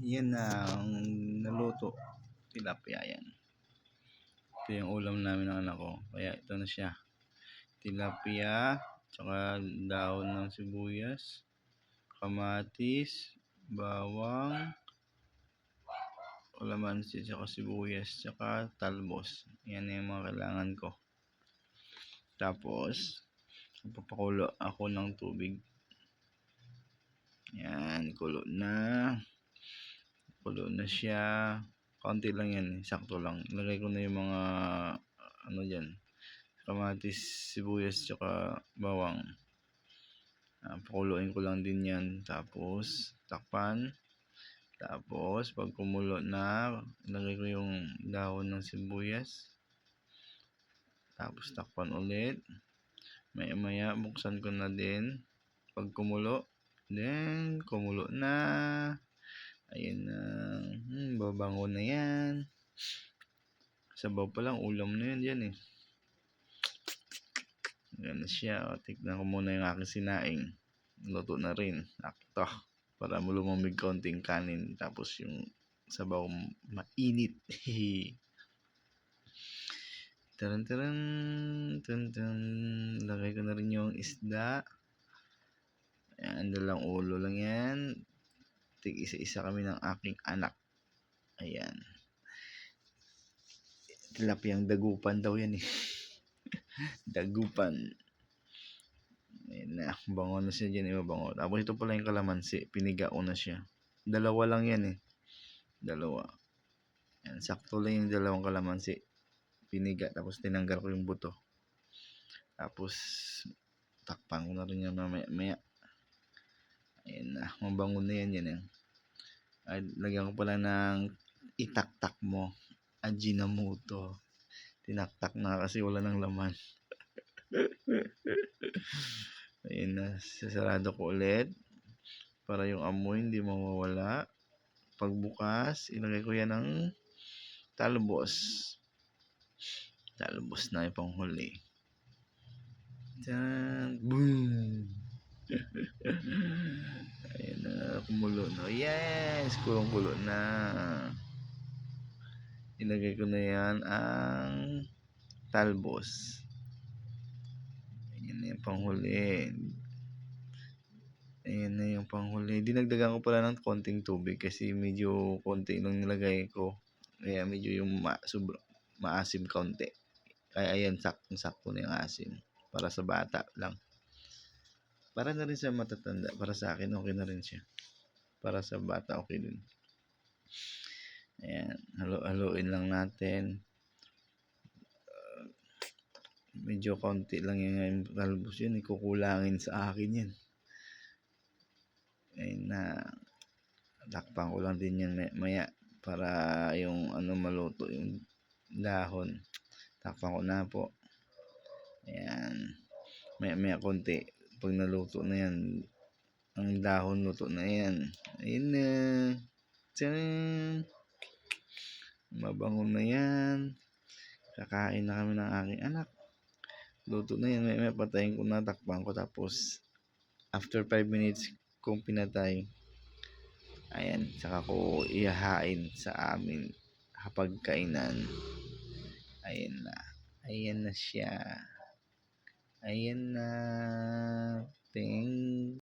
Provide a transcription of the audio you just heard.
Yan ang naluto. Tilapia yan. Ito yung ulam namin ng anak ko. Kaya ito na siya. Tilapia, tsaka daon ng sibuyas, kamatis, bawang, kalamansi, tsaka sibuyas, tsaka talbos. Yan yung mga kailangan ko. Tapos, papakulo ako ng tubig. Yan, kulo na. Kulo na siya. Kaunti lang yan, sakto lang. Lagay ko na yung mga, ano dyan, kamatis, sibuyas, tsaka bawang. Uh, pakuluin ko lang din yan. Tapos, takpan. Tapos, pag kumulo na, lagay ko yung dahon ng sibuyas. Tapos, takpan ulit. Maya maya, buksan ko na din. Pag kumulo, then, kumulo na. Ayan na. Hmm, babango na yan. Sabaw pa lang, ulam na yan dyan eh. Ayan na siya. O, tignan ko muna yung aking sinaing. Luto na rin. Akto. Para mo lumamig konting kanin. Tapos yung sabaw mainit. taran taran. Tan tan. Lagay ko na rin yung isda. Ayan, dalang ulo lang yan. Tig isa-isa kami ng aking anak. Ayan. Tilapiyang dagupan daw yan eh. dagupan. Ayan na. Bango na siya dyan. Iba bango. Tapos ito pala yung kalamansi. Piniga ko na siya. Dalawa lang yan eh. Dalawa. Ayan. Sakto lang yung dalawang kalamansi. Piniga. Tapos tinanggal ko yung buto. Tapos takpan ko na rin yan mamaya. maya. Na. Mabango na yan yan. yan. Ay, lagyan ko pala ng itaktak mo. Ajinomoto. Tinaktak na kasi wala ng laman. Ayan na. Sasarado ko ulit. Para yung amoy hindi mawawala. Pagbukas, ilagay ko yan ng talbos. Talbos na yung panghuli. Tan! Boom! Kumulo na. Yes! Kulong-kulo na. Ilagay ko na yan ang talbos. Ayan na yung panghuli. Ayan na yung panghuli. Dinagdagan ko pala ng konting tubig kasi medyo konti lang nilagay ko. Kaya medyo yung ma sobra, maasim kaunti. Kaya ayan, sakto-sakto na yung asim. Para sa bata lang. Para na rin sa matatanda. Para sa akin, okay na rin siya. Para sa bata, okay din. Ayan, halo-haloin lang natin. Uh, medyo konti lang yung talbos yun. Ikukulangin sa akin yan. Ayan na. Takpan ko lang din yan maya para yung ano maluto yung dahon. Takpan ko na po. Ayan. Maya maya konti. Pag naluto na yan, ang dahon luto na yan. Ayan na. Tiyan. Mabango na yan. Kakain na kami ng aking anak. Luto na yan. May, may patayin ko na. Takpan ko. Tapos, after 5 minutes kung pinatay, ayan, saka ko ihahain sa amin hapagkainan. Ayan na. Ayan na siya. Ayan na. Ting.